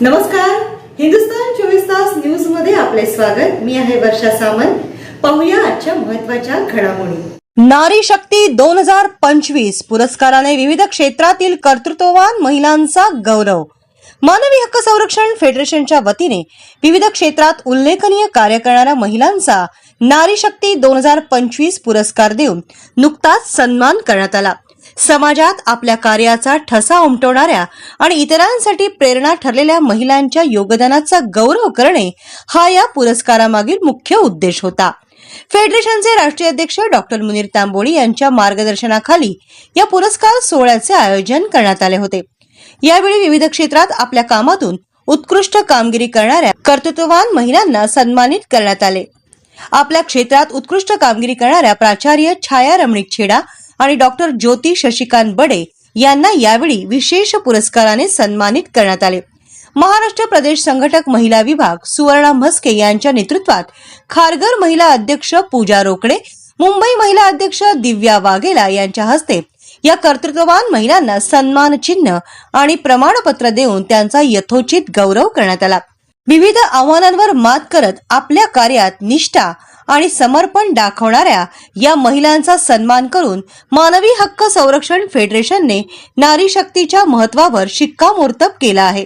नमस्कार. हिंदुस्तान चोवीस तास न्यूजमध्ये आपले स्वागत. मी आहे वर्षा सामंत. पाहूया आजच्या महत्त्वाच्या घडामोडी. नारी शक्ती दोन हजार पंचवीस पुरस्काराने विविध क्षेत्रातील कर्तृत्ववान महिलांचा गौरव. मानवी हक्क संरक्षण फेडरेशनच्या वतीने विविध क्षेत्रात उल्लेखनीय कार्य करणाऱ्या महिलांचा नारी शक्ती दोन हजार पंचवीस पुरस्कार देऊन नुकताच सन्मान करण्यात आला. समाजात आपल्या कार्याचा ठसा उमटवणाऱ्या आणि इतरांसाठी प्रेरणा ठरलेल्या महिलांच्या योगदानाचा गौरव करणे हा या पुरस्कारामागील मुख्य उद्देश होता. फेडरेशनचे राष्ट्रीय अध्यक्ष डॉक्टर मुनीर तांबोळी यांच्या मार्गदर्शनाखाली या पुरस्कार सोहळ्याचे आयोजन करण्यात आले होते. यावेळी विविध क्षेत्रात आपल्या कामातून उत्कृष्ट कामगिरी करणाऱ्या कर्तृत्ववान महिलांना सन्मानित करण्यात आले. आपल्या क्षेत्रात उत्कृष्ट कामगिरी करणाऱ्या प्राचार्य छाया रमणीक छेडा आणि डॉक्टर ज्योती शशिकांत बडे यांना यावेळी विशेष पुरस्काराने सन्मानित करण्यात आले. महाराष्ट्र प्रदेश संघटक महिला विभाग सुवर्णा म्हस्के यांच्या नेतृत्वात खारघर महिला अध्यक्ष पूजा रोकडे मुंबई महिला अध्यक्ष दिव्या वाघेला यांच्या हस्ते या कर्तृत्ववान महिलांना सन्मान चिन्ह आणि प्रमाणपत्र देऊन त्यांचा यथोचित गौरव करण्यात आला. विविध आव्हानांवर मात करत आपल्या कार्यात निष्ठा आणि समर्पण दाखवणाऱ्या या महिलांचा सन्मान करून मानवी हक्क संरक्षण फेडरेशनने नारी शक्तीच्या महत्वावर शिक्कामोर्तब केला आहे.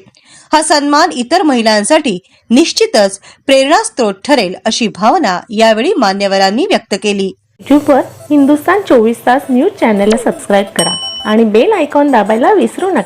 हा सन्मान इतर महिलांसाठी निश्चितच प्रेरणास्त्रोत ठरेल अशी भावना यावेळी मान्यवरांनी व्यक्त केली. यूट्यूबवर हिंदुस्तान चोवीस तास न्यूज चॅनलला सबस्क्राईब करा आणि बेल आयकॉन दाबायला विसरू नका.